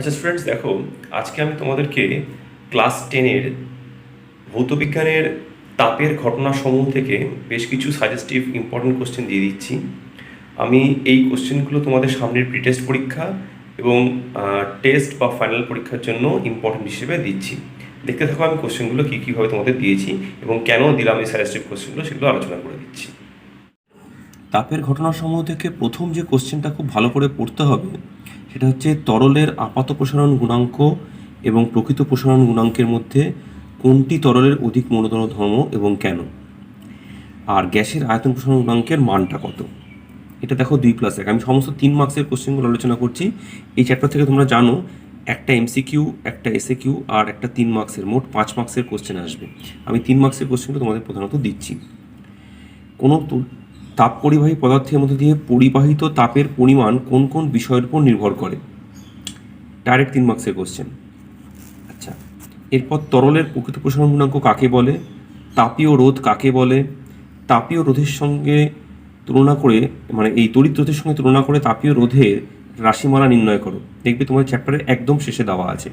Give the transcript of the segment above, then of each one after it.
আচ্ছা স্টুডেন্টস দেখো, আজকে আমি তোমাদেরকে ক্লাস টেনের ভৌতবিজ্ঞানের তাপের ঘটনাসমূহ থেকে বেশ কিছু সাজেস্টিভ ইম্পর্টেন্ট কোশ্চেন দিয়ে দিচ্ছি। আমি এই কোশ্চেনগুলো তোমাদের সামনের প্রিটেস্ট পরীক্ষা এবং টেস্ট বা ফাইনাল পরীক্ষার জন্য ইম্পর্টেন্ট হিসেবে দিচ্ছি। দেখতে থাকো, আমি কোশ্চেনগুলো কী, কীভাবে তোমাদের দিয়েছি এবং কেন দিলাম এই সাজেস্টিভ কোশ্চেনগুলো সেগুলো আলোচনা করে দিচ্ছি। তাপের ঘটনাসমূহ থেকে প্রথম যে কোশ্চেনটা খুব ভালো করে পড়তে হবে সেটা হচ্ছে তরলের আপাত প্রসারণ গুণাঙ্ক এবং প্রকৃত প্রসারণ গুণাঙ্কের মধ্যে কোনটি তরলের অধিক মনোতর ধর্ম এবং কেন? আর গ্যাসের আয়তন প্রসারণ গুণাঙ্কের মানটা কত? এটা দেখো দুই প্লাস এক। আমি সমস্ত তিন মার্কসের কোশ্চেনগুলো আলোচনা করছি। এই চ্যাপ্টার থেকে তোমরা জানো, একটা এমসিকিউ একটা এসএ কিউ আর একটা তিন মার্কসের মোট পাঁচ মার্কসের কোশ্চেন আসবে। আমি তিন মার্কসের কোশ্চেনগুলো তোমাদের প্রধানত দিচ্ছি। কোনো তাপ পরিবাহী পদার্থের মধ্যে দিয়ে পরিবাহিত তাপের পরিমাণ কোন কোন বিষয়ের উপর নির্ভর করে? ডাইরেক্ট তিন মার্কসের কোশ্চেন আচ্ছা এরপর তরলের প্রকৃত প্রসারণ গুণাঙ্ক কাকে বলে? তাপীয় রোধ কাকে বলে? তাপীয় রোধের সঙ্গে তুলনা করে মানে এই তড়িৎ রোধের সঙ্গে তুলনা করে তাপীয় রোধের রাশিমালা নির্ণয় করো। দেখবে তোমার চ্যাপ্টারের একদম শেষে দেওয়া আছে।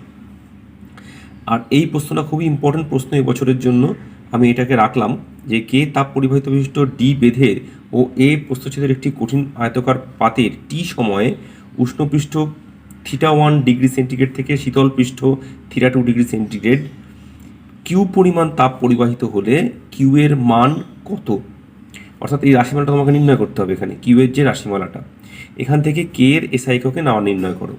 আর এই প্রশ্নটা খুবই ইম্পর্টেন্ট প্রশ্ন এই বছরের জন্য। আমি এটাকে রাখলাম। যে কে তাপ পরিবাহিত বিশিষ্ট ডি বেধের ও এ প্রস্থচ্ছেদের একটি কঠিন আয়তকার পাতের টি সময়ে উষ্ণপৃষ্ঠ থিটা ওয়ান ডিগ্রি সেন্টিগ্রেড থেকে শীতল পৃষ্ঠ theta two degree centigrade Q পরিমাণ তাপ পরিবাহিত হলে কিউ এর মান কত? অর্থাৎ এই রাশিমালাটা তোমাকে নির্ণয় করতে হবে এখানে, কিউ এর যে রাশিমালাটা। এখান থেকে কে এর এসআই এককে নাও নির্ণয় করো।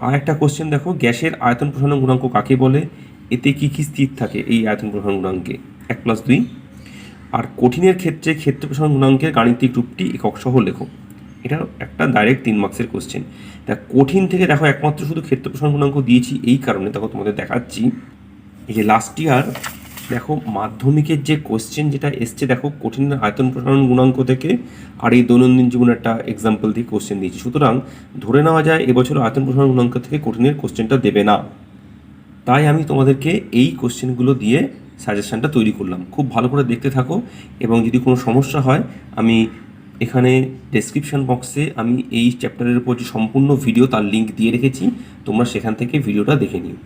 আর একটা কোশ্চেন দেখো, গ্যাসের আয়তন প্রসারণ গুণাঙ্ক কাকে বলে? এতে কি কি স্থির থাকে এই আয়তন প্রসারণ গুণাঙ্কে? এক প্লাস দুই। আর কঠিনের ক্ষেত্রে ক্ষেত্র প্রসারণ গুণাঙ্কের গাণিতিক রূপটি একক সহ লেখো। এটা একটা ডাইরেক্ট তিন মার্কসের কোশ্চেন তা কঠিন থেকে দেখো একমাত্র শুধু ক্ষেত্র প্রসারণ গুণাঙ্ক দিয়েছি এই কারণে দেখো তোমাদের দেখাচ্ছি। এই যে লাস্ট ইয়ার দেখো মাধ্যমিকের যে কোশ্চেন যেটা এসছে, দেখো কঠিন আয়তন প্রসারণ গুণাঙ্ক থেকে আর এই দৈনন্দিন জীবনের একটা এক্সাম্পল দিয়ে কোশ্চেন দিয়েছি। সুতরাং ধরে নেওয়া যায় এবছর আয়তন প্রসারণ গুণাঙ্ক থেকে কঠিনের কোশ্চেনটা দেবে না। তাই আমি তোমাদেরকে এই কোশ্চেনগুলো দিয়ে সাজেশনটা তৈরি করলাম। খুব ভালো করে দেখতে থাকো এবং যদি কোনো সমস্যা হয়, আমি এখানে ডেসক্রিপশন বক্সে আমি এই চ্যাপ্টারের উপর যে সম্পূর্ণ ভিডিও তার লিঙ্ক দিয়ে রেখেছি, তোমরা সেখান থেকে ভিডিওটা দেখে নিও।